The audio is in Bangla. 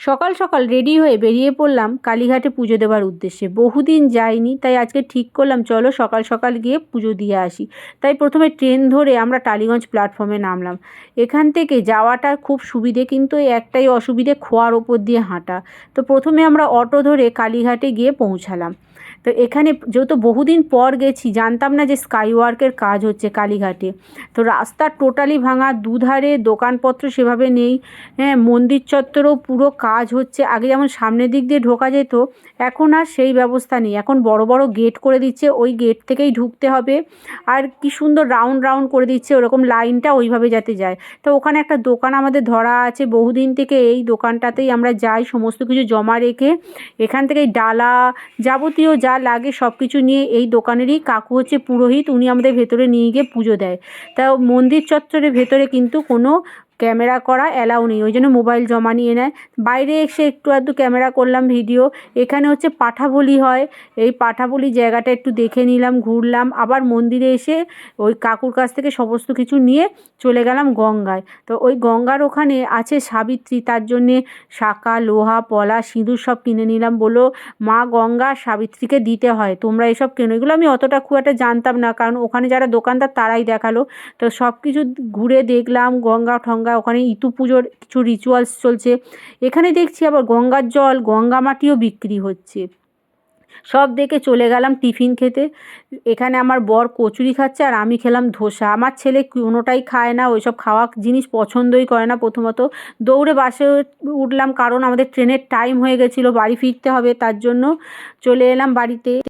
সকাল সকাল রেডি হয়ে বেরিয়ে পড়লাম কালীঘাটে পুজো দেওয়ার উদ্দেশ্যে। বহুদিন যাইনি, তাই আজকে ঠিক করলাম, চলো সকাল সকাল গিয়ে পুজো দিয়ে আসি। তাই প্রথমে ট্রেন ধরে আমরা টালিগঞ্জ প্ল্যাটফর্মে নামলাম। এখান থেকে যাওয়াটা খুব সুবিধে, কিন্তু একটাই অসুবিধে, খোয়ার ওপর দিয়ে হাঁটা। তো প্রথমে আমরা অটো ধরে কালীঘাটে গিয়ে পৌঁছালাম। তো এখানে যেহেতু বহুদিন পর গেছি, জানতাম না যে স্কাইওয়ার্কের কাজ হচ্ছে কালীঘাটে। তো রাস্তা টোটালি ভাঙা, দুধারে দোকানপত্র সেভাবে নেই হ্যাঁ মন্দির চত্বরেও পুরো কাজ হচ্ছে, আগে যেমন সামনের দিক দিয়ে ঢোকা যেত, এখন আর সেই ব্যবস্থা নেই। এখন বড় বড় গেট করে দিচ্ছে, ওই গেট থেকেই ঢুকতে হবে। আর কি সুন্দর রাউন্ড রাউন্ড করে দিচ্ছে, ওরকম লাইনটা ওইভাবে যাতে যায়। তো ওখানে একটা দোকান আমাদের ধরা আছে, বহুদিন থেকে এই দোকানটাতেই আমরা যাই, সমস্ত কিছু জমা রেখে এখান থেকে ডালা যাবতীয় যা লাগে সব কিছু নিয়ে এই দোকানেরই কাকু হচ্ছে পুরোহিত, উনি আমাদের ভেতরে নিয়ে গিয়ে পুজো দেয়। তা মন্দির চত্বরের ভেতরে কিন্তু কোনো ক্যামেরা করা অ্যালাউ নেই, ওই জন্য মোবাইল জমা নিয়ে নেয়। বাইরে এসে একটু আধটু ক্যামেরা করলাম, ভিডিও। এখানে হচ্ছে পাঠাবলি হয়, এই পাঠাবলি জায়গাটা একটু দেখে নিলাম, ঘুরলাম। আবার মন্দিরে এসে ওই কাকুর কাছ থেকে সমস্ত কিছু নিয়ে চলে গেলাম গঙ্গায়। তো ওই গঙ্গার ওখানে আছে সাবিত্রী, তার জন্যে শাঁখা, লোহা, পলা, সিঁদুর সব কিনে নিলাম। বলো মা গঙ্গা সাবিত্রীকে দিতে হয়, তোমরা এসব কেনো? এগুলো আমি অতটা খুব একটা জানতাম না, কারণ ওখানে যারা দোকানদার তারাই দেখাল। তো সব কিছু ঘুরে দেখলাম, গঙ্গা ঠঙ্গা ওখানে ইতু পুজোর কিছু রিচুয়ালস চলছে। এখানে দেখছি আবার গঙ্গার জল, গঙ্গা মাটিও বিক্রি হচ্ছে। সব দেখে চলে গেলাম টিফিন খেতে। এখানে আমার বর কচুরি খাচ্ছে আর আমি খেলাম ধোসা। আমার ছেলে কোনোটাই খায় না, ওইসব খাওয়া জিনিস পছন্দই করে না প্রথমত। দৌড়ে বাসে উঠলাম কারণ আমাদের ট্রেনের টাইম হয়ে গেছিল, বাড়ি ফিরতে হবে তার জন্য। চলে এলাম বাড়িতে।